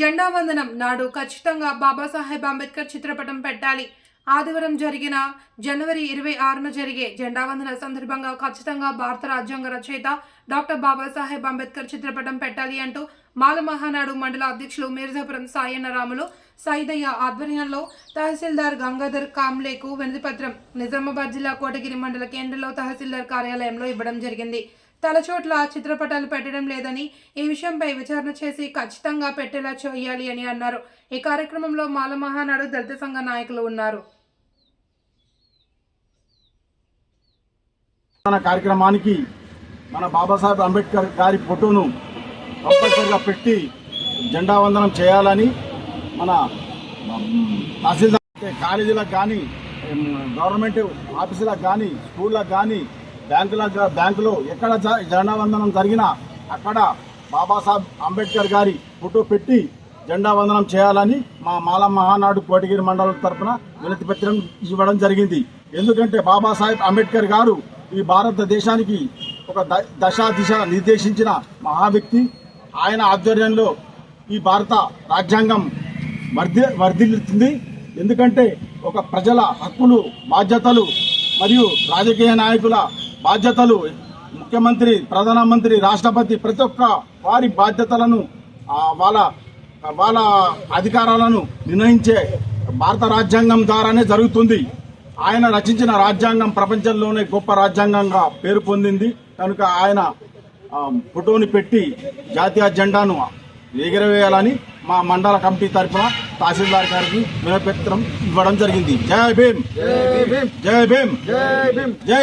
జెండా వందనం నాడు ఖచ్చితంగా బాబాసాహెబ్ అంబేద్కర్ చిత్రపటం పెట్టాలి. ఆదివారం జరిగిన జనవరి ఇరవై ఆరున జరిగే జెండా వందన సందర్భంగా ఖచ్చితంగా భారత రాజ్యాంగ రచయిత డాక్టర్ బాబాసాహెబ్ అంబేద్కర్ చిత్రపటం పెట్టాలి అంటూ మాల మహానాడు మండల అధ్యక్షులు మీర్జాపురం సాయన్నరాములు సైదయ్య ఆధ్వర్యంలో తహసీల్దార్ గంగాధర్ కామ్లేకు వినతిపత్రం నిజామాబాద్ జిల్లా కోటగిరి మండల కేంద్రంలో తహసీల్దార్ కార్యాలయంలో ఇవ్వడం జరిగింది. తలచోట్ల చిత్రపటాలు పెట్టడం లేదని ఈ విషయంపై విచారణ చేసి ఖచ్చితంగా పెట్టేలా చేయాలి అని అన్నారు. ఈ కార్యక్రమంలో మాల మహానాడు దళిత సంఘ నాయకులు ఉన్నారు. మన కార్యక్రమానికి మన బాబాసాహెబ్ అంబేద్కర్ గారి ఫోటోను కంపల్సరిగా పెట్టి జెండా వందనం చేయాలని మన తహసీల్దార్ కాలేజీలకు కానీ గవర్నమెంట్ ఆఫీసులకు కానీ స్కూళ్ళకు కానీ బ్యాంకుల బ్యాంకులో ఎక్కడ జెండావందనం జరిగినా అక్కడ బాబాసాహెబ్ అంబేద్కర్ గారి ఫోటో పెట్టి జెండావందనం చేయాలని మా మాల మహానాడు కోటగిరి మండలం తరపున వినతి పత్రం ఇవ్వడం జరిగింది. ఎందుకంటే బాబాసాహెబ్ అంబేద్కర్ గారు ఈ భారతదేశానికి ఒక ద- దశ దిశ నిర్దేశించిన మహా వ్యక్తి ఆయన ఆధ్వర్యంలో ఈ భారత రాజ్యాంగం వర్ధి వర్ధిల్లుతుంది. ఎందుకంటే ఒక ప్రజల హక్కులు బాధ్యతలు మరియు రాజకీయ నాయకుల బాధ్యతలు ముఖ్యమంత్రి ప్రధానమంత్రి రాష్ట్రపతి ప్రతి ఒక్క వారి బాధ్యతలను వాళ్ళ వాళ్ళ అధికారాలను నిర్ణయించే భారత రాజ్యాంగం ద్వారానే జరుగుతుంది. ఆయన రచించిన రాజ్యాంగం ప్రపంచంలోనే గొప్ప రాజ్యాంగంగా పేరు పొందింది. కనుక ఆయన ఫోటోని పెట్టి జాతీయ జెండాను ఎగరవేయాలని మా మండల కమిటీ తరఫున తహసీల్దార్ గారికి వినపత్రం ఇవ్వడం జరిగింది. జై భీమ్! జై భీమ్! జై భీమ్! జై